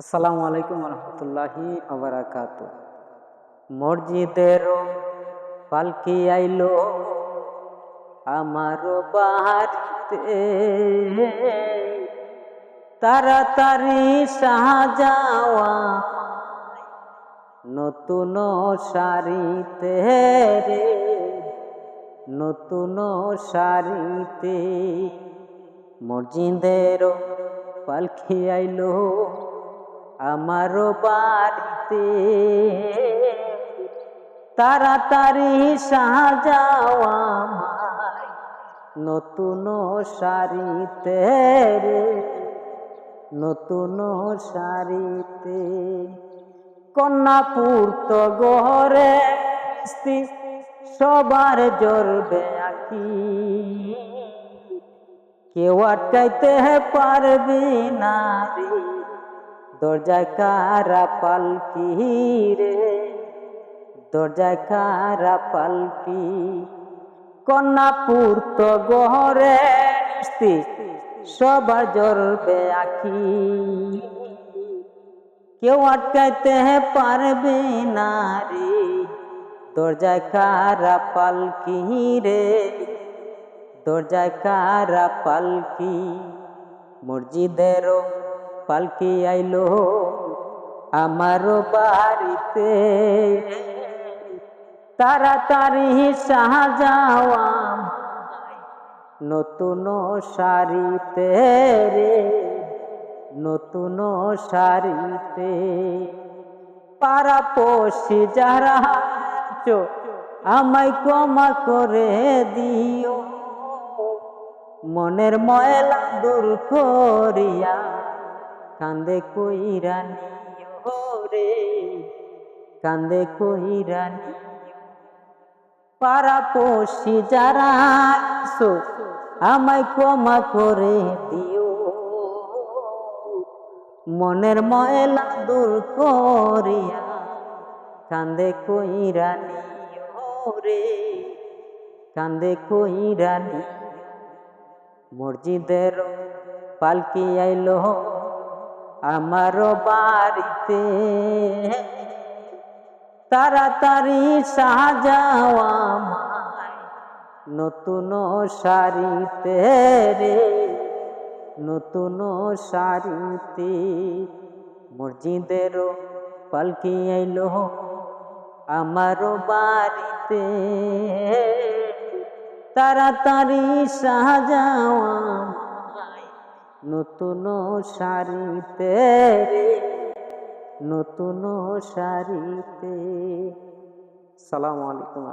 আসসালামু আলাইকুম রহমতুল্লাহি আবরাকাত মসজিদের পালকি আইলো আমার বাড়িতে। তাড়াতাড়ি সাজাওয়া নতুন শাড়িতে রে, নতুন শাড়িতে। মসজিদের পালকি আইলো আমার বাড়িতে তাড়াতাড়ি সাজাওয়া নতুন শাড়িতে রে, নতুন শাড়িতে। কন্যাপুর তো গহরে সবার জরবে আকি। কেউ আটকাইতে পারবি না রে। দরজায় কারা পালকি রে? দরজায় কারা পালকি? কন্যাপুর তো গহরে সবার জরবে আখি। কেউ আটকাইতে পারবে না রে। দরজায় কারা পালকি রে? দরজায় কারা পালকি? মসজিদেরও পালকি আইলো আমার বাড়িতে। তাড়াতাড়ি সাজাওয়া নতুন শাড়িতে রে নতুন শাড়িতে। পাড়াপড়শি যারা আছো, আমায় ক্ষমা করে দিও। মনের ময়লা দূর করিয়া কান্দে কইরা নিও রে কান্দে কইরা নিও। পাড়াপড়শি যারা আছো, আমায় ক্ষমা করে দিও। মনের ময়লা দূর করিয়া কান্দে কইরা নিও রে কান্দে কইরা নিও। মসজিদের পালকি আইলো আমার বাড়িতে তাড়াতাড়ি আমায়। নতুন শাড়িতে রে, নতুন শাড়িতে মসজিদের পালকি আইলো। আমার বাড়িতে তাড়াতাড়ি আমায়। নতুন শাড়িতে নতুন শাড়িতে। সালাম আলাইকুম